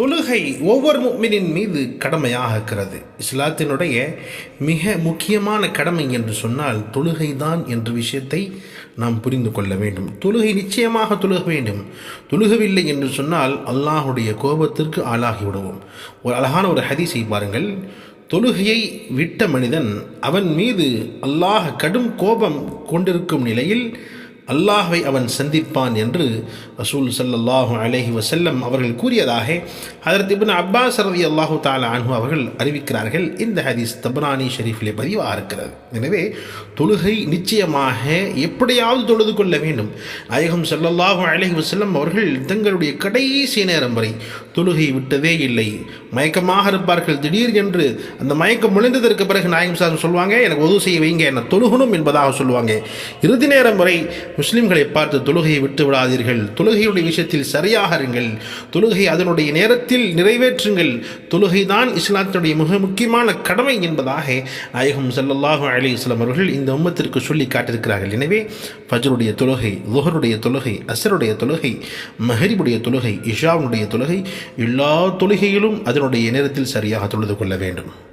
தொழுகை ஒவ்வொரு முக்மினின் மீது கடமையாக இருக்கிறது. இஸ்லாத்தினுடைய மிக முக்கியமான கடமை என்று சொன்னால் தொழுகைதான் என்ற விஷயத்தை நாம் புரிந்து கொள்ள வேண்டும். தொழுகை நிச்சயமாக தொழுக வேண்டும். தொழுகவில்லை என்று சொன்னால் அல்லாஹுடைய கோபத்திற்கு ஆளாகிவிடுவோம் ஒரு அழகான ஒரு ஹதீஸை பாருங்கள். தொழுகையை விட்ட மனிதன் அவன் மீது அல்லாஹ் கடும் கோபம் கொண்டிருக்கும் நிலையில் அல்லாஹை அவன் சந்திப்பான் என்று ரசூல் சல்லாஹூ அலஹி வசல்லம் அவர்கள் கூறியதாக ஹதரத் இப்னு அப்பாஸ் ரவி அல்லாஹு தாலா அன்ஹு அவர்கள் அறிவிக்கிறார்கள். இந்த ஹதீஸ் தப்ரானி ஷெரீஃபிலே பதிவாக இருக்கிறது. எனவே தொழுகை நிச்சயமாக எப்படியாவது தொழுது கொள்ள வேண்டும். நாயகம் சல்லல்லாஹூ அலஹி வசல்லம் அவர்கள் தங்களுடைய கடைசி நேரம் வரை தொழுகை விட்டதே இல்லை. மயக்கமாக இருப்பார்கள் திடீர் என்று. அந்த மயக்கம் முழிந்ததற்கு பிறகு நாயகம் சார் சொல்லுவாங்க எனக்கு உதவு செய்ய வைங்க என்ன தொழுகணும் என்பதாக சொல்லுவாங்க இறுதி நேரம் வரை முஸ்லிம்களை பார்த்து தொழுகையை விட்டு விடாதீர்கள் தொழுகையுடைய விஷயத்தில் சரியாக இருங்கள். தொழுகை அதனுடைய நேரத்தில் நிறைவேற்றுங்கள். தொழுகை தான் இஸ்லாத்தினுடைய மிக முக்கியமான கடமை என்பதாக நாயகம் சல்லாஹூ அலி இஸ்லாம் அவர்கள் இந்த உம்மத்திற்கு சொல்லி காட்டியிருக்கிறார்கள். எனவே ஃபஜ்ருடைய தொழுகை லுஹருடைய தொழுகை அசருடைய தொழுகை மஹரிபுடைய தொழுகை இஷாவுடைய தொழுகை எல்லா தொழுகையிலும் அதனுடைய நேரத்தில் சரியாக தொழுது கொள்ள வேண்டும்.